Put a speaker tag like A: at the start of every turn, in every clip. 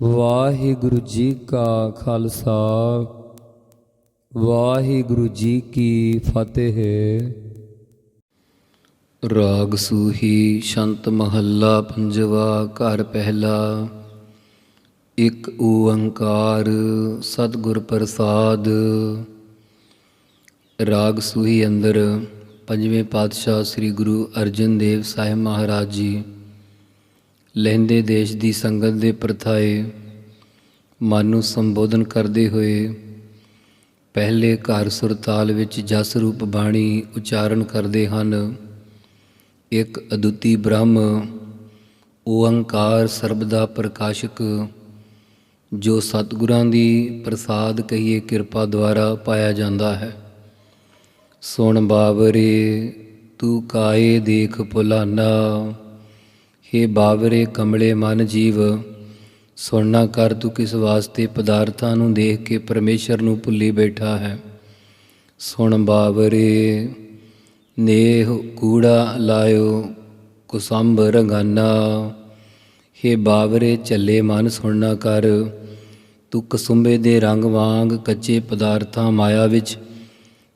A: ਵਾਹਿਗੁਰੂ ਜੀ ਕਾ ਖਾਲਸਾ, ਵਾਹਿਗੁਰੂ ਜੀ ਕੀ ਫਤਿਹ।
B: ਰਾਗ ਸੂਹੀ ਸ਼ੰਤ ਮਹੱਲਾ ਪੰਜਵਾ ਘਰ ਪਹਿਲਾ, ਇੱਕ ਓੰਕਾਰ ਸਤਿਗੁਰ ਪ੍ਰਸਾਦ। ਰਾਗ ਸੂਹੀ ਅੰਦਰ ਪੰਜਵੇਂ ਪਾਤਸ਼ਾਹ ਸ੍ਰੀ ਗੁਰੂ ਅਰਜਨ ਦੇਵ ਸਾਹਿਬ ਮਹਾਰਾਜ ਜੀ ਲਹਿੰਦੇ ਦੇਸ਼ ਦੀ ਸੰਗਤ ਦੇ ਪ੍ਰਥਾਏ, ਮਨ ਨੂੰ ਸੰਬੋਧਨ ਕਰਦੇ ਹੋਏ ਪਹਿਲੇ ਘਰ ਸੁਰਤਾਲ ਵਿੱਚ ਜਸ ਰੂਪ ਬਾਣੀ ਉਚਾਰਨ ਕਰਦੇ ਹਨ। ਇੱਕ ਅਦੁੱਤੀ ਬ੍ਰਹਮ, ਓੰਕਾਰ ਸਰਬ ਦਾ ਪ੍ਰਕਾਸ਼ਕ, ਜੋ ਸਤਿਗੁਰਾਂ ਦੀ ਪ੍ਰਸਾਦ ਕਹੀਏ ਕਿਰਪਾ ਦੁਆਰਾ ਪਾਇਆ ਜਾਂਦਾ ਹੈ। ਸੁਣ ਬਾਬਰੇ ਤੂੰ ਕਾਏ ਦੇਖ ਭੁਲਾਨਾ हे ਬਾਵਰੇ ਕਮਲੇ ਮਨ ਜੀਵ, ਸੁਣਨਾ ਕਰ ਤੂੰ ਕਿਸ ਵਾਸਤੇ ਪਦਾਰਥਾਂ ਨੂੰ ਦੇਖ ਕੇ ਪਰਮੇਸ਼ਰ ਨੂੰ ਭੁੱਲੀ ਬੈਠਾ ਹੈ। ਸੁਣ ਬਾਵਰੇ, ਨੇਹ ਕੂੜਾ ਲਾਇਓ, ਕੁਸੰਭ ਰੰਗਾਨਾ। हे ਬਾਵਰੇ ਚੱਲੇ ਮਨ ਸੁਣਨਾ ਕਰ, ਤੂੰ ਕਸੁੰਬੇ ਦੇ ਰੰਗ ਵਾਂਗ ਕੱਚੇ ਪਦਾਰਥਾਂ ਮਾਇਆ ਵਿੱਚ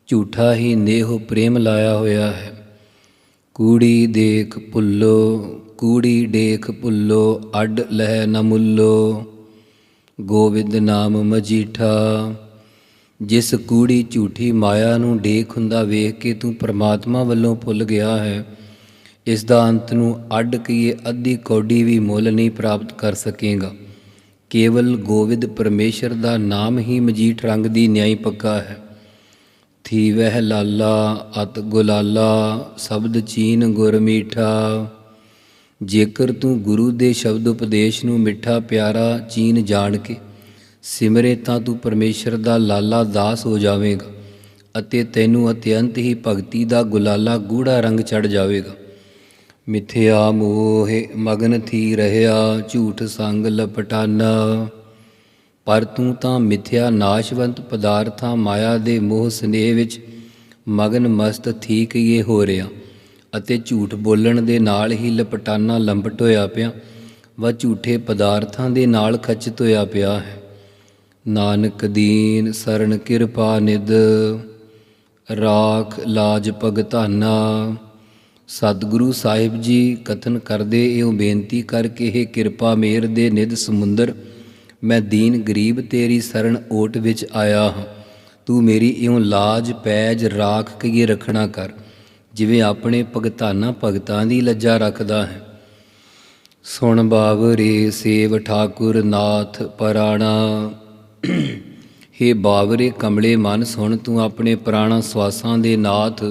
B: ਝੂਠਾ ਹੀ ਨੇਹ ਪ੍ਰੇਮ ਲਾਇਆ ਹੋਇਆ ਹੈ। ਕੂੜੀ ਦੇਖ ਭੁੱਲੋ ਕੂੜੀ ਡੇਖ ਭੁੱਲੋ, ਅੱਡ ਲਹਿ ਨ ਮੁੱਲੋ। ਗੋਵਿੰਦ ਨਾਮ ਮਜੀਠਾ, ਜਿਸ ਕੂੜੀ ਝੂਠੀ ਮਾਇਆ ਨੂੰ ਡੇਖ ਹੁੰਦਾ ਵੇਖ ਕੇ ਤੂੰ ਪ੍ਰਮਾਤਮਾ ਵੱਲੋਂ ਭੁੱਲ ਗਿਆ ਹੈ, ਇਸ ਦਾ ਅੰਤ ਨੂੰ ਅੱਡ ਕੀਏ ਅੱਧੀ ਕੌਡੀ ਵੀ ਮੁੱਲ ਨਹੀਂ ਪ੍ਰਾਪਤ ਕਰ ਸਕੇਗਾ। ਕੇਵਲ ਗੋਵਿੰਦ ਪਰਮੇਸ਼ਰ ਦਾ ਨਾਮ ਹੀ ਮਜੀਠ ਰੰਗ ਦੀ ਨਿਆਈ ਪੱਕਾ ਹੈ। ਥੀ ਵਹਿ ਲਾਲਾ, ਅਤ ਗੁਲਾਲਾ, ਸ਼ਬਦ ਚੀਨ ਗੁਰ ਮੀਠਾ। ਜੇਕਰ ਤੂੰ ਗੁਰੂ ਦੇ ਸ਼ਬਦ ਉਪਦੇਸ਼ ਨੂੰ ਮਿੱਠਾ, ਪਿਆਰਾ, ਚੀਨ ਜਾਣ ਕੇ ਸਿਮਰੇ, ਤਾਂ ਤੂੰ ਪਰਮੇਸ਼ਰ ਦਾ ਲਾਲਾ ਦਾਸ ਹੋ ਜਾਵੇਂਗਾ ਅਤੇ ਤੈਨੂੰ ਅਤਿਅੰਤ ਹੀ ਭਗਤੀ ਦਾ ਗੁਲਾਲਾ ਗੂੜਾ ਰੰਗ ਚੜ ਜਾਵੇਗਾ। ਮਿਥਿਆ ਮੋਹੇ ਮਗਨ ਥੀ ਰਹਿਆ, ਝੂਠ ਸੰਗ ਲਪਟਾਨਾ। ਪਰ ਤੂੰ ਤਾਂ ਮਿਥਿਆ ਨਾਸ਼ਵੰਤ ਪਦਾਰਥਾਂ ਮਾਇਆ ਦੇ ਮੋਹ ਸਨੇਹ ਵਿੱਚ ਮਗਨ ਮਸਤ ਥੀ ਕੀਏ ਹੋ ਰਿਹਾ ਅਤੇ ਝੂਠ ਬੋਲਣ ਦੇ ਨਾਲ ਹੀ ਲਪਟਾਨਾ ਲੰਬਟ ਹੋਇਆ ਪਿਆ, ਵਾ ਝੂਠੇ ਪਦਾਰਥਾਂ ਦੇ ਨਾਲ ਖਚਿਤ ਹੋਇਆ ਪਿਆ ਹੈ। ਨਾਨਕ ਦੀਨ ਸਰਣ ਕਿਰਪਾ ਨਿਦ ਰਾਖ ਲਾਜ ਭਗਤਾਨਾ। ਸਤਿਗੁਰੂ ਸਾਹਿਬ ਜੀ ਕਥਨ ਕਰਦੇ ਇਉਂ ਬੇਨਤੀ ਕਰਕੇ ਇਹ ਕਿਰਪਾ ਮੇਰ ਦੇ ਨਿਧ ਸਮੁੰਦਰ, ਮੈਂ ਦੀਨ ਗਰੀਬ ਤੇਰੀ ਸਰਣ ਓਟ ਵਿੱਚ ਆਇਆ ਹਾਂ। ਤੂੰ ਮੇਰੀ ਇਉਂ ਲਾਜ, ਪੈਜ, ਰਾਖ ਕੇ ਰੱਖਣਾ ਕਰ। ਜਿਵੇਂ ਆਪਣੇ ਭਗਤਾਨਾ ਭਗਤਾਂ ਦੀ ਲੱਜਾ ਰੱਖਦਾ ਹੈ। ਸੁਣ ਬਾਵਰੇ ਸੇਵ ਠਾਕੁਰ ਨਾਥ ਪਰਾਣਾ। ਹੇ ਬਾਵਰੇ ਕਮਲੇ ਮਨ ਸੁਣ ਤੂੰ ਆਪਣੇ ਪ੍ਰਾਣਾ ਸਵਾਸਾਂ ਦੇ ਨਾਥ।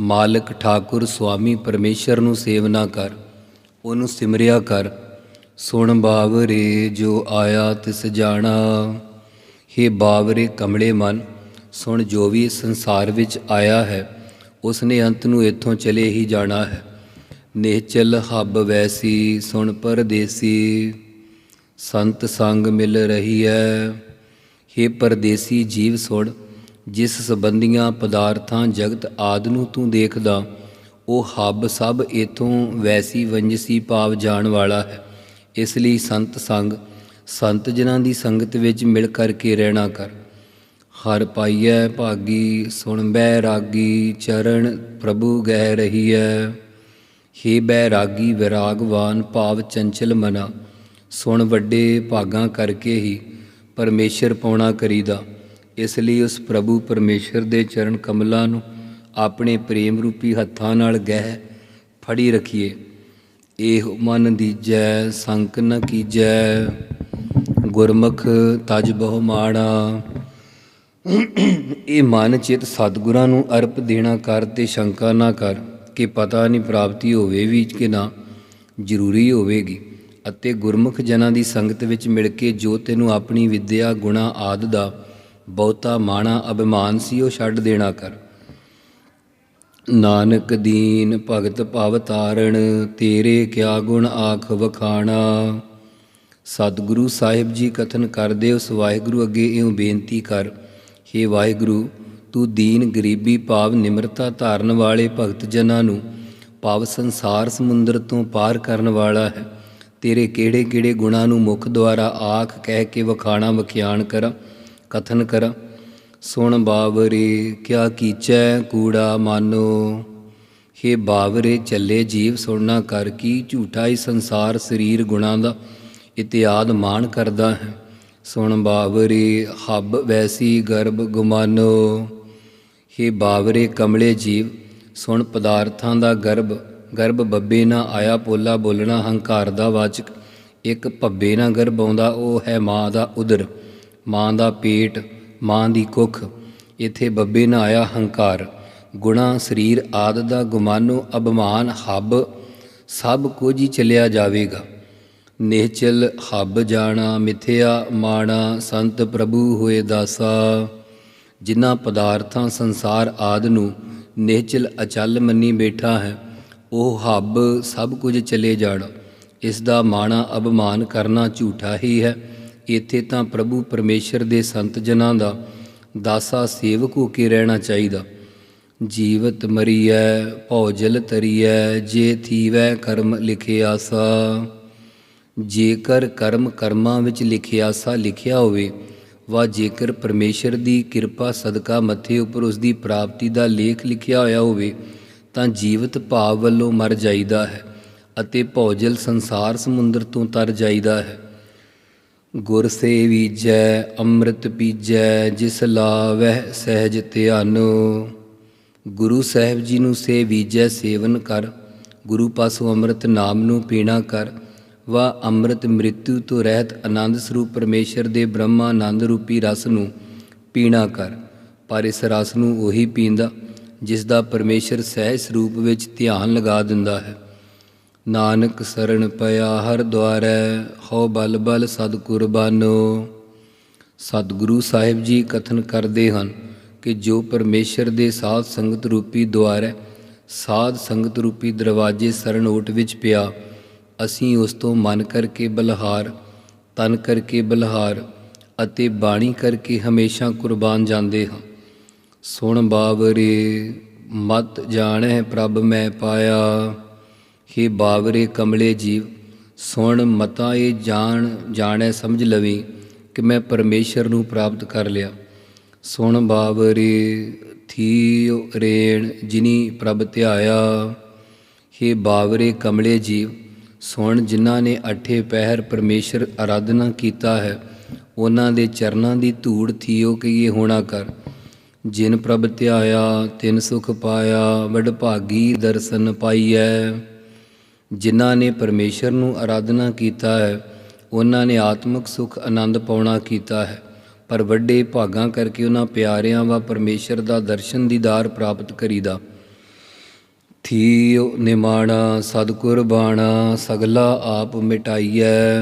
B: ਮਾਲਕ ਠਾਕੁਰ ਸੁਆਮੀ ਪਰਮੇਸ਼ਰ ਨੂੰ ਸੇਵਨਾ ਕਰ, ਉਹਨੂੰ ਸਿਮਰਿਆ ਕਰ। ਸੁਣ ਬਾਵਰੇ ਜੋ ਆਇਆ ਤਿਸ ਜਾਣਾ। ਹੇ ਬਾਵਰੇ ਕਮਲੇ ਮਨ, ਸੁਣ ਜੋ ਵੀ ਸੰਸਾਰ ਵਿੱਚ ਆਇਆ ਹੈ। ਉਸ ਨੇ ਅੰਤ ਨੂੰ ਇੱਥੋਂ ਚਲੇ ਹੀ ਜਾਣਾ ਹੈ। ਨਿਹਚਲ ਹੱਬ ਵੈਸੀ, ਸੁਣ ਪਰਦੇਸੀ, ਸੰਤ ਸੰਗ ਮਿਲ ਰਹੀ ਹੈ ਹੇ ਪਰਦੇਸੀ, ਜੀਵ ਸੁਣ, ਜਿਸ ਸੰਬੰਧੀਆਂ ਪਦਾਰਥਾਂ ਜਗਤ ਆਦ ਨੂੰ ਤੂੰ ਦੇਖਦਾ, ਉਹ ਹੱਬ ਸਭ ਇਥੋਂ ਵੈਸੀ ਵੰਜਸੀ ਭਾਵ ਜਾਣ ਵਾਲਾ ਹੈ। ਇਸ ਲਈ ਸੰਤ ਸੰਗ, ਸੰਤ ਜਨਾਂ ਦੀ ਸੰਗਤ ਵਿੱਚ ਮਿਲ ਕਰਕੇ ਰਹਿਣਾ ਕਰ। ਹਰ ਪਾਈਐ ਭਾਗੀ, ਸੁਣ ਬੈ ਰਾਗੀ, ਚਰਨ ਪ੍ਰਭੂ ਗਹਿ ਰਹੀਐ। ਹੇ ਬੈ ਰਾਗੀ ਵਿਰਾਗਵਾਨ, ਭਾਵ ਚੰਚਲ ਮਨਾ। ਸੁਣ ਵੱਡੇ ਭਾਗਾਂ ਕਰਕੇ ਹੀ ਪਰਮੇਸ਼ਰ ਪਾਉਣਾ ਕਰੀਦਾ। ਇਸ ਲਈ ਉਸ ਪ੍ਰਭੂ ਪਰਮੇਸ਼ਰ ਦੇ ਚਰਨ ਕਮਲਾਂ ਨੂੰ ਆਪਣੇ ਪ੍ਰੇਮ ਰੂਪੀ ਹੱਥਾਂ ਨਾਲ ਗਹਿ ਫੜੀ ਰਖੀਏ। ਇਹ ਮਨ ਦੀਜੈ, ਸੰਕ ਨ ਕੀਜੈ। ਗੁਰਮੁਖ ਤਜ ਬਹੁ ਮਾਣਾ। ਇਹ ਮਨ ਚਿਤ ਸਤਿਗੁਰਾਂ ਨੂੰ ਅਰਪ ਦੇਣਾ ਕਰ ਤੇ ਸ਼ੰਕਾ ਨਾ ਕਰ, ਕਿ ਪਤਾ ਨਹੀਂ ਪ੍ਰਾਪਤੀ ਹੋਵੇ ਵੀ ਕਿ ਨਾ, ਜ਼ਰੂਰੀ ਹੋਵੇਗੀ। ਅਤੇ ਗੁਰਮੁਖ ਜਨਾਂ ਦੀ ਸੰਗਤ ਵਿੱਚ ਮਿਲ ਕੇ ਜੋ ਤੈਨੂੰ ਆਪਣੀ ਵਿਦਿਆ, ਗੁਣਾ ਆਦ ਦਾ ਬਹੁਤਾ ਮਾਣਾ, ਅਭਿਮਾਨ ਸੀ, ਉਹ ਛੱਡ ਦੇਣਾ ਕਰ। ਨਾਨਕ ਦੀਨ ਭਗਤ ਭਵ ਤਾਰਣ, ਤੇਰੇ ਕਿਆ ਗੁਣ ਆਖ ਵਖਾਣਾ। ਸਤਿਗੁਰੂ ਸਾਹਿਬ ਜੀ ਕਥਨ ਕਰਦੇ, ਉਸ ਵਾਹਿਗੁਰੂ ਅੱਗੇ ਇਉਂ ਬੇਨਤੀ ਕਰ हे ਵਾਹਿਗੁਰੂ, ਤੂੰ ਦੀਨ ਗਰੀਬੀ ਭਾਵ ਨਿਮਰਤਾ ਧਾਰਨ ਵਾਲੇ ਭਗਤ ਜਨਾਂ ਨੂੰ ਭਾਵ ਸੰਸਾਰ ਸਮੁੰਦਰ ਤੋਂ ਪਾਰ ਕਰਨ ਵਾਲਾ ਹੈ। ਤੇਰੇ ਕਿਹੜੇ ਕਿਹੜੇ ਗੁਣਾਂ ਨੂੰ ਮੁਖ ਦੁਆਰਾ ਆਖ ਕਹਿ ਕੇ ਵਖਾਣਾ ਵਖਿਆਣ ਕਰਾਂ, ਕਥਨ ਕਰਾਂ। ਸੁਣ ਬਾਵਰੇ, ਕਿਆ ਕੀਚੈ ਕੂੜਾ ਮਾਨੋ? ਹੇ ਬਾਵਰੇ, ਚੱਲੇ ਜੀਵ ਸੁਣਨਾ ਕਰ, ਕੀ ਝੂਠਾ ਹੀ ਸੰਸਾਰ ਸਰੀਰ ਗੁਣਾਂ ਦਾ ਇਤਿਆਦ ਮਾਨ ਕਰਦਾ ਹੈ? ਸੁਣ ਬਾਵਰੇ, ਹੱਬ ਵੈਸੀ ਗਰਭ ਗੁਮਾਨੋ। ਹੇ ਬਾਵਰੇ ਕਮਲੇ ਜੀਵ, ਸੁਣ ਪਦਾਰਥਾਂ ਦਾ ਗਰਭ। ਗਰਭ ਬੱਬੇ ਨਾ ਆਇਆ ਪੋਲਾ ਬੋਲਣਾ ਹੰਕਾਰ ਦਾ ਵਾਚਕ। ਇੱਕ ਭੱਬੇ ਨਾ ਗਰਭ ਆਉਂਦਾ, ਉਹ ਹੈ ਮਾਂ ਦਾ ਉਦਰ। ਮਾਂ ਦਾ ਪੇਟ, ਮਾਂ ਦੀ ਕੁੱਖ। ਇਥੇ ਬੱਬੇ ਨਾ ਆਇਆ ਹੰਕਾਰ। ਗੁਣਾ ਸਰੀਰ ਆਦ ਦਾ ਗੁਮਾਨੋ, ਅਭਮਾਨ ਹੱਬ। ਸਭ ਕੁਝ ਹੀ ਚਲਿਆ ਜਾਵੇਗਾ। ਨਿਹਚਲ ਹੱਬ ਜਾਣਾ, ਮਿਥਿਆ ਮਾਣਾ, ਸੰਤ ਪ੍ਰਭੂ ਹੋਏ ਦਾਸਾ। ਜਿਨ੍ਹਾਂ ਪਦਾਰਥਾਂ ਸੰਸਾਰ ਆਦ ਨੂੰ ਨਿਹਚਲ ਅਚਲ ਮੰਨੀ ਬੈਠਾ ਹੈ, ਉਹ ਹੱਬ ਸਭ ਕੁਝ ਚਲੇ ਜਾਣਾ। ਇਸ ਦਾ ਮਾਣਾ ਅਭਮਾਨ ਕਰਨਾ ਝੂਠਾ ਹੀ ਹੈ। ਇੱਥੇ ਤਾਂ ਪ੍ਰਭੂ ਪਰਮੇਸ਼ਰ ਦੇ ਸੰਤ ਜਨਾਂ ਦਾ ਦਾਸਾ ਸੇਵਕ ਹੋ ਕੇ ਰਹਿਣਾ ਚਾਹੀਦਾ। ਜੀਵਤ ਮਰੀਐ ਭੌਜਲ ਤਰੀਐ, ਜੇ ਥੀਵੈ ਕਰਮ ਲਿਖਿਆਸਾ ਜੇਕਰ ਕਰਮ ਕਰਮਾਂ ਵਿੱਚ ਲਿਖਿਆਸਾ ਲਿਖਿਆ ਹੋਵੇ, ਵਾ ਜੇਕਰ ਪਰਮੇਸ਼ਰ ਦੀ ਕਿਰਪਾ ਸਦਕਾ ਮੱਥੇ ਉੱਪਰ ਉਸ ਦੀ ਪ੍ਰਾਪਤੀ ਦਾ ਲੇਖ ਲਿਖਿਆ ਹੋਇਆ ਹੋਵੇ, ਤਾਂ ਜੀਵਤ ਭਾਵ ਵੱਲੋਂ ਮਰ ਜਾਈਦਾ ਹੈ ਅਤੇ ਭੌਜਲ ਸੰਸਾਰ ਸਮੁੰਦਰ ਤੋਂ ਤਰ ਜਾਈਦਾ ਹੈ। ਗੁਰ ਸੇ ਵੀਜੈ ਅੰਮ੍ਰਿਤ ਪੀਜੈ, ਜਿਸ ਲਾਵਹਿ ਸਹਿਜ ਧਿਆਨੋ। ਗੁਰੂ ਸਾਹਿਬ ਜੀ ਨੂੰ ਸੇਵੀਜੈ ਸੇਵਨ ਕਰ, ਗੁਰੂ ਪਾਸੋਂ ਅੰਮ੍ਰਿਤ ਨਾਮ ਨੂੰ ਪੀਣਾ ਕਰ ਵਾ ਅੰਮ੍ਰਿਤ ਮ੍ਰਿਤੂ ਤੋਂ ਰਹਿਤ ਆਨੰਦ ਸਰੂਪ ਪਰਮੇਸ਼ਰ ਦੇ ਬ੍ਰਹਮਾ ਆਨੰਦ ਰੂਪੀ ਰਸ ਨੂੰ ਪੀਣਾ ਕਰ, ਪਰ ਇਸ ਰਸ ਨੂੰ ਉਹੀ ਪੀਂਦਾ ਜਿਸ ਦਾ ਪਰਮੇਸ਼ਰ ਸਹਿਜ ਸਰੂਪ ਵਿੱਚ ਧਿਆਨ ਲਗਾ ਦਿੰਦਾ ਹੈ। ਨਾਨਕ ਸਰਣ ਪਿਆ ਹਰ ਦੁਆਰੈ, ਹਉ ਬਲ ਬਲ ਸਦ ਕੁਰਬਾਨੋ ਸਤਿਗੁਰੂ ਸਾਹਿਬ ਜੀ ਕਥਨ ਕਰਦੇ ਹਨ ਕਿ ਜੋ ਪਰਮੇਸ਼ਰ ਦੇ ਸਾਧ ਸੰਗਤ ਰੂਪੀ ਦੁਆਰੈ, ਸਾਧ ਸੰਗਤ ਰੂਪੀ ਦਰਵਾਜ਼ੇ ਸਰਣ ਓਟ ਵਿੱਚ ਪਿਆ ਅਸੀਂ ਉਸ ਤੋਂ ਮਨ ਕਰਕੇ ਬਲਹਾਰ, ਤਨ ਕਰਕੇ ਬਲਹਾਰ ਅਤੇ ਬਾਣੀ ਕਰਕੇ ਹਮੇਸ਼ਾ ਕੁਰਬਾਨ ਜਾਂਦੇ ਹਾਂ। ਸੁਣ ਬਾਵਰੇ, ਮਤ ਜਾਣੈ ਪ੍ਰਭ ਮੈਂ ਪਾਇਆ। ਹੇ ਬਾਵਰੇ ਕਮਲੇ ਜੀਵ, ਸੁਣ ਮਤਾ ਇਹ ਜਾਣ, ਜਾਣੈ ਸਮਝ ਲਵੀ ਕਿ ਮੈਂ ਪਰਮੇਸ਼ਰ ਨੂੰ ਪ੍ਰਾਪਤ ਕਰ ਲਿਆ। ਸੁਣ ਬਾਵਰੇ ਥੀਓ ਰੇਣ ਜਿਨੀ ਪ੍ਰਭ ਧਿਆਇਆ। ਹੇ ਬਾਵਰੇ ਕਮਲੇ ਜੀਵ ਸੁਣ ਜਿਨ੍ਹਾਂ ਨੇ ਅਠੇ ਪਹਿਰ ਪਰਮੇਸ਼ਰ ਆਰਾਧਨਾ ਕੀਤਾ ਹੈ, ਉਹਨਾਂ ਦੇ ਚਰਨਾਂ ਦੀ ਧੂੜ ਥੀਓ ਕਿ ਇਹ ਹੋਣਾ ਕਰ। ਜਿਨ ਪ੍ਰਭ ਧਿਆਇਆ, ਤਿਨ ਸੁਖ ਪਾਇਆ ਵਡ ਭਾਗੀ ਦਰਸ਼ਨ ਪਾਈਐ। ਜਿਨ੍ਹਾਂ ਨੇ ਪਰਮੇਸ਼ਰ ਨੂੰ ਆਰਾਧਨਾ ਕੀਤਾ ਹੈ, ਉਹਨਾਂ ਨੇ ਆਤਮਿਕ ਸੁਖ ਆਨੰਦ ਪਾਉਣਾ ਕੀਤਾ ਹੈ। ਪਰ ਵੱਡੇ ਭਾਗਾਂ ਕਰਕੇ ਉਹਨਾਂ ਪਿਆਰਿਆਂ ਵਾ ਪਰਮੇਸ਼ਰ ਦਾ ਦਰਸ਼ਨ ਦੀਦਾਰ ਪ੍ਰਾਪਤ ਕਰੀਦਾ। ਥੀਓ ਨਿਮਾਣਾ ਸਤਿਗੁਰ ਬਾਣਾ ਸਗਲਾ ਆਪ ਮਿਟਾਈਐ।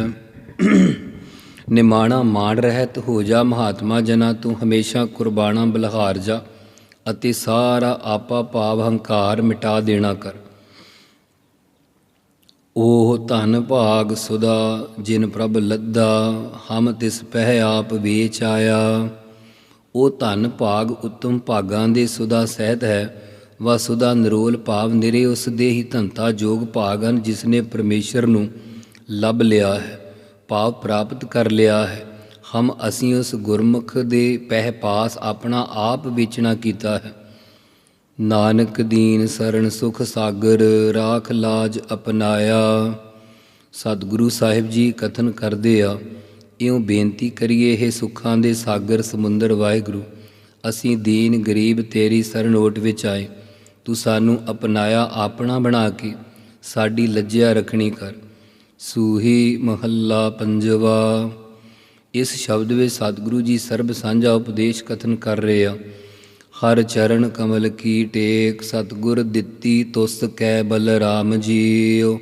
B: ਨਿਮਾਣਾ, ਮਾਣ ਰਹਿਤ ਹੋ ਜਾ ਮਹਾਤਮਾ ਜਨਾ, ਤੂੰ ਹਮੇਸ਼ਾ ਕੁਰਬਾਨਾ ਬਲਹਾਰ ਜਾ ਅਤੇ ਸਾਰਾ ਆਪਾ ਭਾਵ ਹੰਕਾਰ ਮਿਟਾ ਦੇਣਾ ਕਰ। ਉਹ ਧਨ ਭਾਗ ਸੁਦਾ, ਜਿਨ ਪ੍ਰਭ ਲੱਦਾ, ਹਮ ਤਿਸ ਪਹਿ ਆਪ ਵੇਚ ਆਇਆ। ਉਹ ਧਨ ਭਾਗ ਉਤਮ ਭਾਗਾਂ ਦੇ ਸੁਦਾ ਸਹਿਤ ਹੈ। ਵਸੁਦਾ ਨਿਰੋਲ ਭਾਵ ਨਿਰੇ ਉਸ ਦੇ ਹੀ ਧੰਤਾ ਜੋਗ ਭਾਗਨ ਜਿਸ ਨੇ ਪਰਮੇਸ਼ਰ ਨੂੰ ਲੱਭ ਲਿਆ ਹੈ, ਭਾਵ ਪ੍ਰਾਪਤ ਕਰ ਲਿਆ ਹੈ। ਹਮ ਅਸੀਂ ਉਸ ਗੁਰਮੁਖ ਦੇ ਪਹਿ ਪਾਸ ਆਪਣਾ ਆਪ ਵੇਚਣਾ ਕੀਤਾ ਹੈ। ਨਾਨਕ ਦੀਨ ਸਰਣ ਸੁਖ ਸਾਗਰ, ਰਾਖ ਲਾਜ ਅਪਨਾਇਆ। ਸਤਿਗੁਰੂ ਸਾਹਿਬ ਜੀ ਕਥਨ ਕਰਦੇ ਆ, ਇਉਂ ਬੇਨਤੀ ਕਰੀਏ ਇਹ ਸੁੱਖਾਂ ਦੇ ਸਾਗਰ ਸਮੁੰਦਰ ਵਾਹਿਗੁਰੂ, ਅਸੀਂ ਦੀਨ ਗਰੀਬ ਤੇਰੀ ਸਰਣ ਓਟ ਵਿੱਚ ਆਏ। ਤੂੰ ਸਾਨੂੰ ਅਪਨਾਇਆ ਆਪਣਾ ਬਣਾ ਕੇ, ਸਾਡੀ ਲੱਜਿਆ ਰੱਖਣੀ ਕਰ। ਸੂਹੀ ਮਹੱਲਾ ਪੰਜਵਾ। ਇਸ ਸ਼ਬਦ ਵਿੱਚ ਸਤਿਗੁਰੂ ਜੀ ਸਰਬ ਸਾਂਝਾ ਉਪਦੇਸ਼ ਕਥਨ ਕਰ ਰਹੇ ਆ। ਹਰ ਚਰਨ ਕਮਲ ਕੀ ਟੇਕ, ਸਤਿਗੁਰ ਦਿੱਤੀ ਤੁਸ ਕੈ ਬਲ ਰਾਮ ਜੀਓ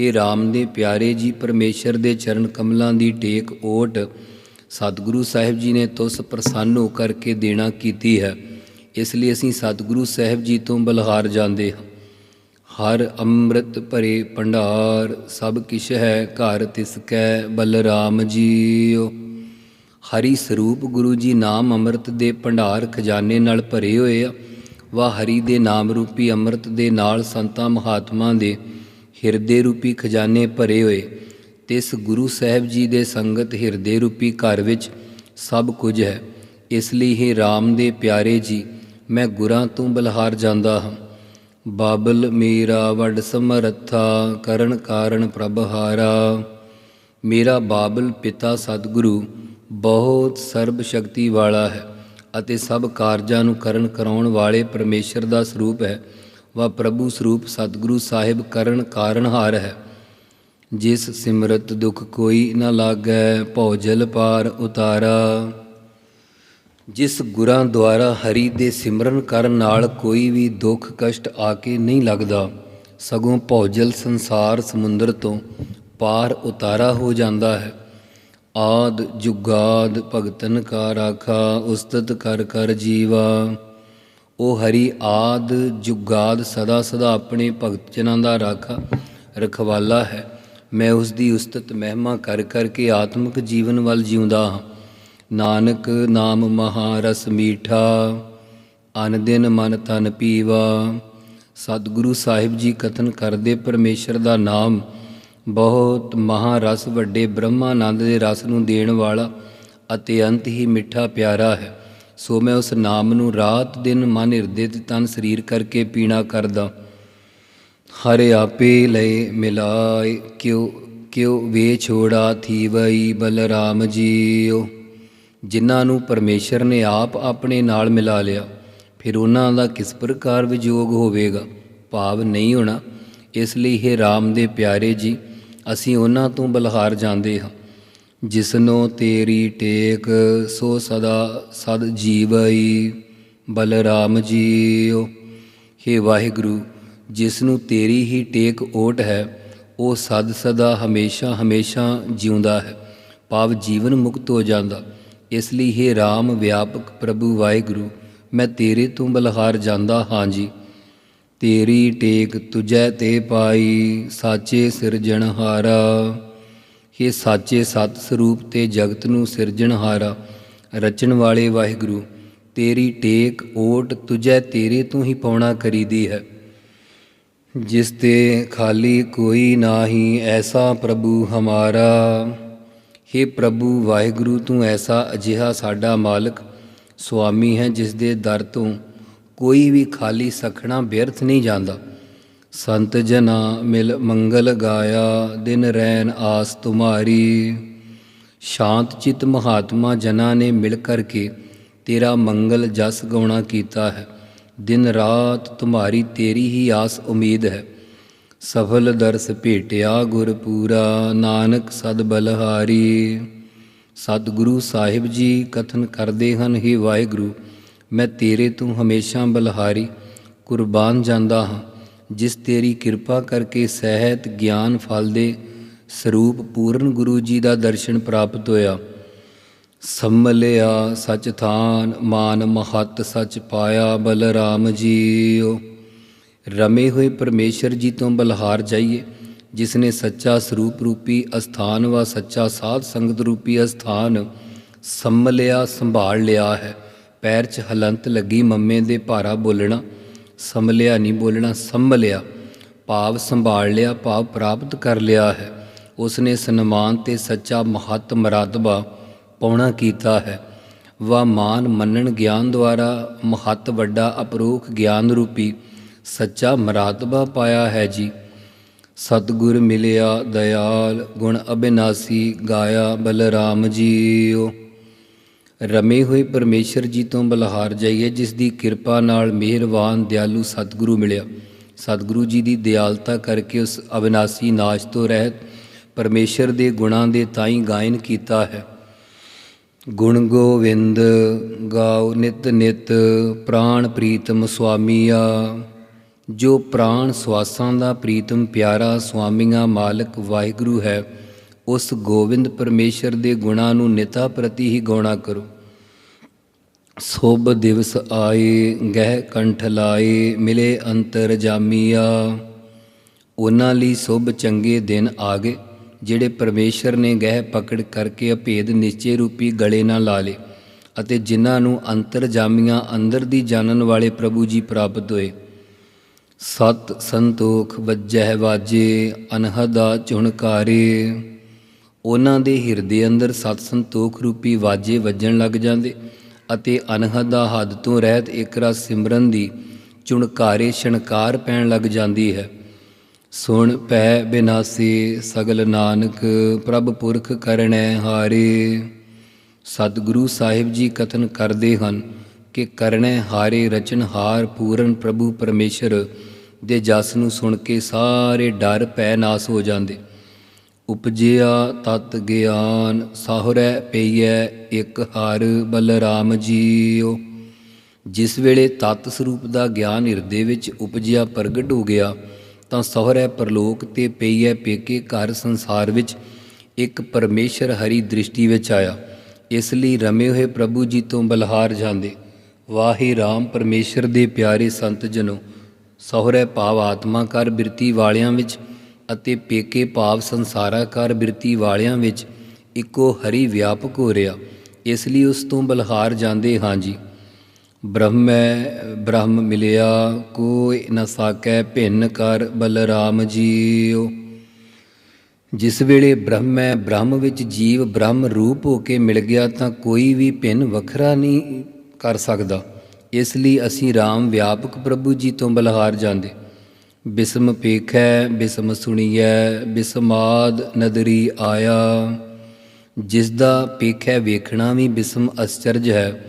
B: हे ਰਾਮ ਦੇ ਪਿਆਰੇ ਜੀ, ਪਰਮੇਸ਼ਰ ਦੇ ਚਰਨ ਕਮਲਾਂ ਦੀ ਟੇਕ ਓਟ, ਸਤਿਗੁਰੂ ਸਾਹਿਬ ਜੀ ਨੇ ਤੁਸ ਪ੍ਰਸੰਨ ਹੋ ਕਰਕੇ ਦੇਣਾ ਕੀਤੀ ਹੈ। ਇਸ ਲਈ ਅਸੀਂ ਸਤਿਗੁਰੂ ਸਾਹਿਬ ਜੀ ਤੋਂ ਬਲਹਾਰ ਜਾਂਦੇ ਹਾਂ। ਹਰ ਅੰਮ੍ਰਿਤ ਭਰੇ ਭੰਡਾਰ, ਸਭ ਕਿਛ ਹੈ ਘਰ ਤਿਸ ਕੈ ਬਲਰਾਮ ਜੀਓ। ਹਰੀ ਸਰੂਪ ਗੁਰੂ ਜੀ ਨਾਮ ਅੰਮ੍ਰਿਤ ਦੇ ਭੰਡਾਰ ਖਜ਼ਾਨੇ ਨਾਲ ਭਰੇ ਹੋਏ ਆ। ਵਾ ਹਰੀ ਦੇ ਨਾਮ ਰੂਪੀ ਅੰਮ੍ਰਿਤ ਦੇ ਨਾਲ ਸੰਤਾਂ ਮਹਾਤਮਾ ਦੇ ਹਿਰਦੇ ਰੂਪੀ ਖਜ਼ਾਨੇ ਭਰੇ ਹੋਏ। ਤਿਸ ਗੁਰੂ ਸਾਹਿਬ ਜੀ ਦੇ ਸੰਗਤ ਹਿਰਦੇ ਰੂਪੀ ਘਰ ਵਿੱਚ ਸਭ ਕੁਝ ਹੈ। ਇਸ ਲਈ ਹੀ RAM ਦੇ ਪਿਆਰੇ ਜੀ ਮੈਂ ਗੁਰਾਂ ਤੋਂ ਬਲਹਾਰ ਜਾਂਦਾ ਹਾਂ। ਬਾਬਲ ਮੇਰਾ ਵੱਡ ਸਮਰੱਥਾ, ਕਰਨ ਕਾਰਨ ਪ੍ਰਭ ਹਾਰਾ। ਮੇਰਾ ਬਾਬਲ ਪਿਤਾ ਸਤਿਗੁਰੂ, ਬਹੁਤ ਸਰਬ ਸ਼ਕਤੀ ਵਾਲਾ ਹੈ ਅਤੇ ਸਭ ਕਾਰਜਾਂ ਨੂੰ ਕਰਨ ਕਰਾਉਣ ਵਾਲੇ ਪਰਮੇਸ਼ਰ ਦਾ ਸਰੂਪ ਹੈ। ਵਾ ਪ੍ਰਭੂ ਸਰੂਪ ਸਤਿਗੁਰੂ ਸਾਹਿਬ ਕਰਨ ਕਾਰਣਹਾਰ ਹੈ। ਜਿਸ ਸਿਮਰਤ ਦੁਖ ਕੋਈ ਨਾ ਲਾਗੈ, ਭਉ ਜਲ ਪਾਰ ਉਤਾਰਾ। ਜਿਸ ਗੁਰਾਂ ਦੁਆਰਾ ਹਰੀ ਦੇ ਸਿਮਰਨ ਕਰਨ ਨਾਲ ਕੋਈ ਵੀ ਦੁੱਖ ਕਸ਼ਟ ਆ ਕੇ ਨਹੀਂ ਲੱਗਦਾ, ਸਗੋਂ ਭੌਜਲ ਸੰਸਾਰ ਸਮੁੰਦਰ ਤੋਂ ਪਾਰ ਉਤਾਰਾ ਹੋ ਜਾਂਦਾ ਹੈ। ਆਦ ਜੁਗਾਦ ਭਗਤਨ ਕਾ ਰਾਖਾ ਉਸਤਤ ਕਰ ਕਰ ਜੀਵਾ। ਉਹ ਹਰੀ ਆਦ ਜੁਗਾਦ ਸਦਾ ਸਦਾ ਆਪਣੇ ਭਗਤ ਜਨਾਂ ਦਾ ਰਾਖਾ ਰਖਵਾਲਾ ਹੈ। ਮੈਂ ਉਸ ਦੀ ਉਸਤਤ ਮਹਿਮਾ ਕਰ ਕਰਕੇ ਆਤਮਿਕ ਜੀਵਨ ਵੱਲ ਜਿਉਂਦਾ ਹਾਂ। ਨਾਨਕ ਨਾਮ ਮਹਾਰਸ ਮੀਠਾ, ਅਨ ਦਿਨ ਮਨ ਤਨ ਪੀਵਾ। ਸਤਿਗੁਰੂ ਸਾਹਿਬ ਜੀ ਕਥਨ ਕਰਦੇ ਪਰਮੇਸ਼ਰ ਦਾ ਨਾਮ, ਬਹੁਤ ਮਹਾਰਸ ਵੱਡੇ ਬ੍ਰਹਮਾਨੰਦ ਦੇ ਰਸ ਨੂੰ ਦੇਣ ਵਾਲਾ ਅਤੇ ਅੰਤ ਹੀ ਮਿੱਠਾ ਪਿਆਰਾ ਹੈ। ਸੋ ਮੈਂ ਉਸ ਨਾਮ ਨੂੰ ਰਾਤ ਦਿਨ ਮਨ ਹਿਰਦੇ ਤੇ ਤਨ ਸਰੀਰ ਕਰਕੇ ਪੀਣਾ ਕਰਦਾ। ਹਰੇ ਆਪੇ ਲਏ ਮਿਲਾਏ, ਕਿਉ ਕਿਉ ਵੇ ਛੋੜਾ ਥੀਵਈ ਬਲਰਾਮ ਜੀਓ ਜਿਨ੍ਹਾਂ ਨੂੰ ਪਰਮੇਸ਼ਰ ਨੇ ਆਪ ਆਪਣੇ ਨਾਲ ਮਿਲਾ ਲਿਆ, ਫਿਰ ਉਹਨਾਂ ਦਾ ਕਿਸ ਪ੍ਰਕਾਰ ਵਿਜੋਗ ਹੋਵੇਗਾ? ਭਾਵ ਨਹੀਂ ਹੋਣਾ। ਇਸ ਲਈ ਇਹ RAM ਦੇ ਪਿਆਰੇ ਜੀ, ਅਸੀਂ ਉਹਨਾਂ ਤੋਂ ਬਲਹਾਰ ਜਾਂਦੇ ਹਾਂ। ਜਿਸਨੋ ਤੇਰੀ ਟੇਕ, ਸੋ ਸਦਾ ਸਦ ਜੀਵਈ। ਬਲਰਾਮ ਜੀਓ। ਹੇ ਵਾਹਿਗੁਰੂ ਜਿਸ ਨੂੰ ਤੇਰੀ ਹੀ ਟੇਕ ਓਟ ਹੈ, ਉਹ ਸਦ ਸਦਾ ਹਮੇਸ਼ਾ ਹਮੇਸ਼ਾ ਜਿਉਂਦਾ ਹੈ। ਭਾਵ ਜੀਵਨ ਮੁਕਤ ਹੋ ਜਾਂਦਾ। ਇਸ ਲਈ हे RAM ਵਿਆਪਕ ਪ੍ਰਭੂ ਵਾਹਿਗੁਰੂ, ਮੈਂ ਤੇਰੇ ਤੋਂ ਬਲਹਾਰ ਜਾਂਦਾ ਹਾਂ ਜੀ। ਤੇਰੀ ਟੇਕ ਤੁਜੈ ਤੇ ਪਾਈ, ਸਾਚੇ ਸਿਰਜਣਹਾਰਾ हे ਸਾਚੇ ਸਤ ਸਰੂਪ ਤੇ ਜਗਤ ਨੂੰ ਸਿਰਜਣਹਾਰਾ ਰਚਣ ਵਾਲੇ ਵਾਹਿਗੁਰੂ, ਤੇਰੀ ਟੇਕ ਓਟ ਤੁਜੈ ਤੇਰੇ ਤੋਂ ਹੀ ਪਾਉਣਾ ਕਰੀਦੀ ਹੈ। ਜਿਸ ਤੇ ਖਾਲੀ ਕੋਈ ਨਾਹੀ, ਐਸਾ ਪ੍ਰਭੂ ਹਮਾਰਾ। हे ਪ੍ਰਭੂ, ਵਾਹਿਗੁਰੂ, ਤੂੰ ਐਸਾ ਅਜਿਹਾ ਸਾਡਾ ਮਾਲਕ, ਸੁਆਮੀ ਹੈ ਜਿਸ ਦੇ ਦਰ ਤੋਂ ਕੋਈ ਵੀ ਖਾਲੀ ਸਖਣਾ ਬਿਅਰਥ ਨਹੀਂ ਜਾਂਦਾ। ਸੰਤ ਜਨਾ ਮਿਲ ਮੰਗਲ ਗਾਇਆ, ਦਿਨ ਰੈਨ ਆਸ ਤੁਮਾਰੀ। ਸ਼ਾਂਤ ਚਿਤ ਮਹਾਤਮਾ ਜਨਾਂ ਨੇ ਮਿਲ ਕਰਕੇ ਤੇਰਾ ਮੰਗਲ ਜਸ ਗਾਉਣਾ ਕੀਤਾ ਹੈ। ਦਿਨ ਰਾਤ ਤੁਮਾਰੀ ਤੇਰੀ ਹੀ ਆਸ ਉਮੀਦ ਹੈ। ਸਫਲ ਦਰਸ ਭੇਟਿਆ ਗੁਰ ਪੂਰਾ, ਨਾਨਕ ਸਦ ਬਲਹਾਰੀ। ਸਤਿਗੁਰੂ ਸਾਹਿਬ ਜੀ ਕਥਨ ਕਰਦੇ ਹਨ, ਹੀ ਵਾਹਿਗੁਰੂ, ਮੈਂ ਤੇਰੇ ਤੋਂ ਹਮੇਸ਼ਾ ਬਲਹਾਰੀ, ਕੁਰਬਾਨ ਜਾਂਦਾ ਹਾਂ। ਜਿਸ ਤੇਰੀ ਕਿਰਪਾ ਕਰਕੇ ਸਹਿਤ ਗਿਆਨ ਫਲ ਦੇ ਸਰੂਪ ਪੂਰਨ ਗੁਰੂ ਜੀ ਦਾ ਦਰਸ਼ਨ ਪ੍ਰਾਪਤ ਹੋਇਆ। ਸੰਮਲਿਆ ਸਚ ਥਾਨ, ਮਾਨ ਮਹੱਤ ਸਚ ਪਾਇਆ ਬਲਰਾਮ ਜੀਓ। ਰਮੇ ਹੋਏ ਪਰਮੇਸ਼ਰ ਜੀ ਤੋਂ ਬਲਹਾਰ ਜਾਈਏ ਜਿਸ ਨੇ ਸੱਚਾ ਸਰੂਪ ਰੂਪੀ ਅਸਥਾਨ ਵਾ ਸੱਚਾ ਸਾਧ ਸੰਗਤ ਰੂਪੀ ਅਸਥਾਨ ਸੰਮਲਿਆ ਸੰਭਾਲ ਲਿਆ ਹੈ। ਪੈਰ 'ਚ ਹਲੰਤ ਲੱਗੀ ਮੰਮੇ ਦੇ ਭਾਰਾ ਬੋਲਣਾ ਸੰਮਲਿਆ ਨਹੀਂ ਬੋਲਣਾ ਸੰਭਲਿਆ ਭਾਵ ਸੰਭਾਲ ਲਿਆ, ਭਾਵ ਪ੍ਰਾਪਤ ਕਰ ਲਿਆ ਹੈ। ਉਸ ਨੇ ਸਨਮਾਨ ਤੇ ਸੱਚਾ ਮਹੱਤ ਮਰਤਬਾ ਪਾਉਣਾ ਕੀਤਾ ਹੈ। ਵਾ ਮਾਨ ਮੰਨਣ ਗਿਆਨ ਦੁਆਰਾ ਮਹੱਤ ਵੱਡਾ ਅਪਰੋਖ ਗਿਆਨ ਰੂਪੀ ਸੱਚਾ ਮਰਾਤਬਾ ਪਾਇਆ ਹੈ ਜੀ। ਸਤਿਗੁਰ ਮਿਲਿਆ ਦਇਆਲ, ਗੁਣ ਅਬਿਨਾਸੀ ਗਾਇਆ ਬਲਰਾਮ ਜੀਓ। ਰਮੇ ਹੋਏ ਪਰਮੇਸ਼ਰ ਜੀ ਤੋਂ ਬਲਹਾਰ ਜਾਈਏ, ਜਿਸ ਦੀ ਕਿਰਪਾ ਨਾਲ ਮਿਹਰਬਾਨ ਦਿਆਲੂ ਸਤਿਗੁਰੂ ਮਿਲਿਆ। ਸਤਿਗੁਰੂ ਜੀ ਦੀ ਦਿਆਲਤਾ ਕਰਕੇ ਉਸ ਅਬਿਨਾਸੀ ਨਾਸ਼ ਤੋਂ ਰਹਿਤ ਪਰਮੇਸ਼ਰ ਦੇ ਗੁਣਾਂ ਦੇ ਤਾਈ ਗਾਇਨ ਕੀਤਾ ਹੈ। ਗੁਣ ਗੋਵਿੰਦ ਗਾਉ ਨਿਤ ਨਿਤ ਪ੍ਰਾਣ ਪ੍ਰੀਤਮ ਸੁਆਮੀਆ। ਜੋ ਪ੍ਰਾਣ ਸਵਾਸਾਂ ਦਾ ਪ੍ਰੀਤਮ ਪਿਆਰਾ ਸੁਆਮੀਆਂ ਮਾਲਕ ਵਾਹਿਗੁਰੂ ਹੈ, ਉਸ ਗੋਬਿੰਦ ਪਰਮੇਸ਼ਰ ਦੇ ਗੁਣਾਂ ਨੂੰ ਨਿਤਾ ਪ੍ਰਤੀ ਹੀ ਗਾਉਣਾ ਕਰੋ। ਸੋਭ ਦਿਵਸ ਆਏ, ਗਹਿ ਕੰਠ ਲਾਏ, ਮਿਲੇ ਅੰਤਰ ਜਾਮੀਆ। ਉਹਨਾਂ ਲਈ ਸੁਭ ਚੰਗੇ ਦਿਨ ਆ ਗਏ ਜਿਹੜੇ ਪਰਮੇਸ਼ਰ ਨੇ ਗਹਿ ਪਕੜ ਕਰਕੇ ਅਭੇਦ ਨਿਸ਼ਚੇ ਰੂਪੀ ਗਲੇ ਨਾਲ ਲਾ ਲੇ ਅਤੇ ਜਿਨ੍ਹਾਂ ਨੂੰ ਅੰਤਰ ਜਾਮੀਆਂ ਅੰਦਰ ਦੀ ਜਾਣਨ ਵਾਲੇ ਪ੍ਰਭੂ ਜੀ ਪ੍ਰਾਪਤ ਹੋਏ। ਸਤ ਸੰਤੋਖ ਵੱਜਹਿ ਵਾਜੇ, ਅਨਹਦਾ ਝੁਣਕਾਰੇ ਉਹਨਾਂ ਦੇ ਹਿਰਦੇ ਅੰਦਰ ਸਤ ਸੰਤੋਖ ਰੂਪੀ ਵਾਜੇ ਵੱਜਣ ਲੱਗ ਜਾਂਦੇ ਅਤੇ ਅਨਹਦ ਦਾ ਹੱਦ ਤੋਂ ਰਹਿਤ ਇੱਕ ਰਸ ਸਿਮਰਨ ਦੀ ਚੁਣਕਾਰੇ ਛਣਕਾਰ ਪੈਣ ਲੱਗ ਜਾਂਦੀ ਹੈ। ਸੁਣ ਪੈ ਬਿਨਾਸੀ ਸਗਲ ਨਾਨਕ, ਪ੍ਰਭ ਪੁਰਖ ਕਰਣੈ ਹਾਰੇ। ਸਤਿਗੁਰੂ ਸਾਹਿਬ ਜੀ ਕਥਨ ਕਰਦੇ ਹਨ ਕਿ ਕਰਣੈ ਹਾਰੇ ਰਚਨਹਾਰ ਪੂਰਨ ਪ੍ਰਭੂ ਪਰਮੇਸ਼ਰ ਦੇ ਜਸ ਨੂੰ ਸੁਣ ਕੇ ਸਾਰੇ ਡਰ ਪੈ ਨਾਸ ਹੋ ਜਾਂਦੇ। ਉਪਜਿਆ ਤਤ ਗਿਆਨ ਸਾਹੁਰੈ ਪਈਐ ਇੱਕ ਹਰ ਬਲਰਾਮ ਜੀਓ ਜਿਸ ਵੇਲੇ ਤਤ ਸਰੂਪ ਦਾ ਗਿਆਨ ਹਿਰਦੇ ਵਿੱਚ ਉਪਜਿਆ ਪ੍ਰਗਟ ਹੋ ਗਿਆ, ਤਾਂ ਸਹੁਰੈ ਪਰਲੋਕ ਤੇ ਪਈਐ ਪੇਕੇ ਘਰ ਸੰਸਾਰ ਵਿੱਚ ਇੱਕ ਪਰਮੇਸ਼ਰ ਹਰੀ ਦ੍ਰਿਸ਼ਟੀ ਵਿੱਚ ਆਇਆ। ਇਸ ਲਈ ਰਮੇ ਹੋਏ ਪ੍ਰਭੂ ਜੀ ਤੋਂ ਬਲਹਾਰ ਜਾਂਦੇ। ਵਾਹੇ RAM ਪਰਮੇਸ਼ਰ ਦੇ ਪਿਆਰੇ ਸੰਤ ਜਨੋ, ਸਹੁਰੇ ਭਾਵ ਆਤਮਾ ਕਰ ਬਿਰਤੀ ਵਾਲਿਆਂ ਵਿੱਚ ਅਤੇ ਪੇਕੇ ਭਾਵ ਸੰਸਾਰਾ ਕਰ ਬਿਰਤੀ ਵਾਲਿਆਂ ਵਿੱਚ ਇੱਕੋ ਹਰੀ ਵਿਆਪਕ ਹੋ ਰਿਹਾ, ਇਸ ਲਈ ਉਸ ਤੋਂ ਬਲਹਾਰ ਜਾਂਦੇ ਹਾਂ ਜੀ। ਬ੍ਰਹਮੈ, ਬ੍ਰਹਮ ਮਿਲਿਆ, ਕੋਈ ਨ ਸਾਕੈ ਭਿੰਨ ਕਰ ਬਲਰਾਮ ਜੀਓ ਜਿਸ ਵੇਲੇ ਬ੍ਰਹਮੈ ਬ੍ਰਹਮ ਵਿੱਚ ਜੀਵ ਬ੍ਰਹਮ ਰੂਪ ਹੋ ਕੇ ਮਿਲ ਗਿਆ ਤਾਂ ਕੋਈ ਵੀ ਭਿੰਨ ਵੱਖਰਾ ਨਹੀਂ ਕਰ ਸਕਦਾ। ਇਸ ਲਈ ਅਸੀਂ RAM ਵਿਆਪਕ ਪ੍ਰਭੂ ਜੀ ਤੋਂ ਬਲਹਾਰ ਜਾਂਦੇ। ਬਿਸਮ ਪੇਖੈ, ਬਿਸਮ ਸੁਣੀਐ, ਬਿਸਮਾਦ ਨਦਰੀ ਆਇਆ। ਜਿਸ ਦਾ ਪੇਖੈ ਵੇਖਣਾ ਵੀ ਬਿਸਮ ਅਸਚਰਜ ਹੈ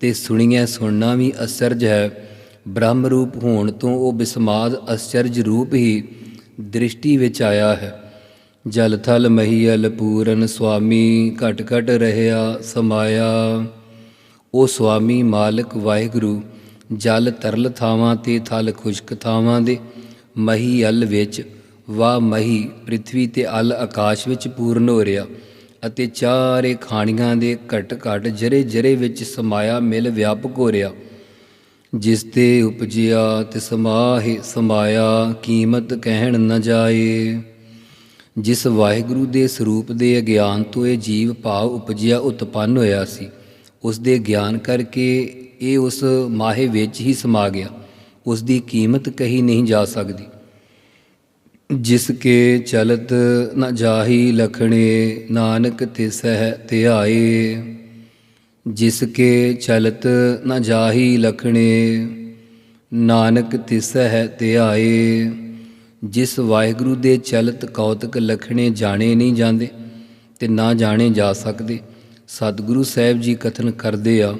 B: ਤੇ ਸੁਣੀਐ ਸੁਣਨਾ ਵੀ ਅਸਚਰਜ ਹੈ, ਬ੍ਰਹਮ ਰੂਪ ਹੋਣ ਤੋਂ ਉਹ ਬਿਸਮਾਦ ਅਸਚਰਜ ਰੂਪ ਹੀ ਦ੍ਰਿਸ਼ਟੀ ਵਿੱਚ ਆਇਆ ਹੈ। ਜਲ ਥਲ ਮਹੀਲ ਪੂਰਨ ਸੁਆਮੀ, ਘਟ ਘਟ ਰਹਿਆ ਸਮਾਇਆ। ਉਹ ਸੁਆਮੀ ਮਾਲਕ ਵਾਹਿਗੁਰੂ, ਜਲ ਤਰਲ ਥਾਵਾਂ ਤੇ ਥਲ ਖੁਸ਼ਕ ਥਾਵਾਂ ਦੇ, ਮਹੀ ਅਲ ਵਿੱਚ ਵਾ ਮਹੀ ਪ੍ਰithvi ਤੇ ਅਲ ਆਕਾਸ਼ ਵਿੱਚ ਪੂਰਨ ਹੋ ਰਿਹਾ ਅਤੇ ਚਾਰੇ ਖਾਣੀਆਂ ਦੇ ਘਟ ਘਟ ਜਰੇ ਜਰੇ ਵਿੱਚ ਸਮਾਇਆ ਮਿਲ ਵਿਆਪਕ ਹੋ ਰਿਹਾ। ਜਿਸ ਤੇ ਉਪਜਿਆ ਤੇ ਸਮਾਹਿ ਸਮਾਇਆ ਕੀਮਤ ਕਹਿਣ ਨ ਜਾਏ। ਜਿਸ ਵਾਹਿਗੁਰੂ ਦੇ ਸਰੂਪ ਦੇ ਅਗਿਆਨ ਤੋਂ ਇਹ ਜੀਵ ਭਾਵ ਉਪਜਿਆ ਉਤਪੰਨ ਹੋਇਆ ਸੀ ਉਸ ਦੇ ਗਿਆਨ ਕਰਕੇ ਇਹ ਉਸ ਮਾਹੇ ਵਿੱਚ ਹੀ ਸਮਾ ਗਿਆ। ਉਸ ਦੀ ਕੀਮਤ ਕਹੀ ਨਹੀਂ ਜਾ ਸਕਦੀ। ਜਿਸ ਕੇ ਚਲਤ ਨ ਜਾਹੀ ਲਖਣੇ, ਨਾਨਕ ਤਿਸਹਿ ਧਿਆਏ ਜਿਸ ਕੇ ਚਲਤ ਨ ਜਾਹੀ ਲਖਣੇ, ਨਾਨਕ ਤਿਸਹਿ ਧਿਆਏ ਜਿਸ ਵਾਹਿਗੁਰੂ ਦੇ ਚਲਤ ਕੌਤਕ ਲਖਣੇ ਜਾਣੇ ਨਹੀਂ ਜਾਂਦੇ ਤੇ ਨਾ ਜਾਣੇ ਜਾ ਸਕਦੇ ਸਤਿਗੁਰੂ ਸਾਹਿਬ ਜੀ ਕਥਨ ਕਰਦੇ ਆ,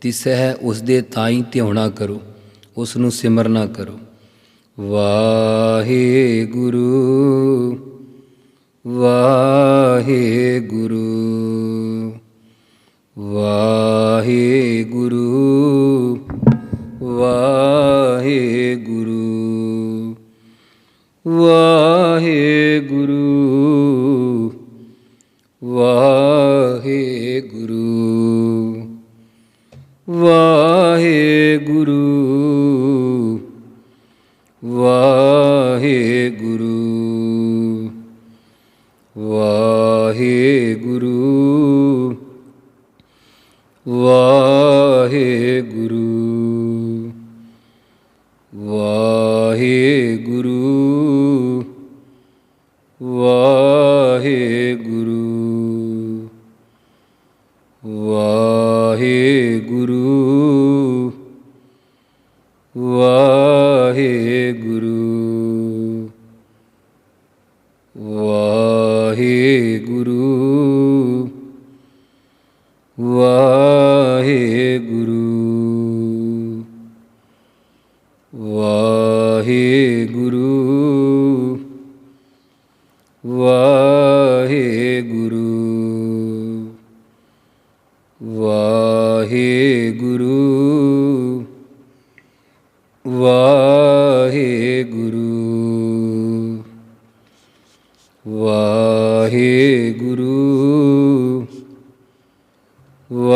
B: ਤਿਸਹਿ ਉਸ ਦੇ ਤਾਈ ਧਿਆਉਣਾ ਕਰੋ ਉਸ ਨੂੰ ਸਿਮਰਨਾ ਕਰੋ। ਵਾਹਿਗੁਰੂ ਵਾਹਿਗੁਰੂ ਵਾਹਿਗੁਰੂ ਵਾਹਿਗੁਰੂ ਵਾਹਿਗੁਰੂ ਵਾਹਿਗੁਰੂ ਵਾਹਿਗੁਰੂ ਵਾਹਿਗੁਰੂ। ਵਾਹਿਗੁਰੂ।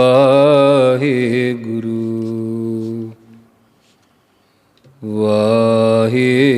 B: ਵਾਹਿਗੁਰੂ ਵਾਹਿਗੁਰੂ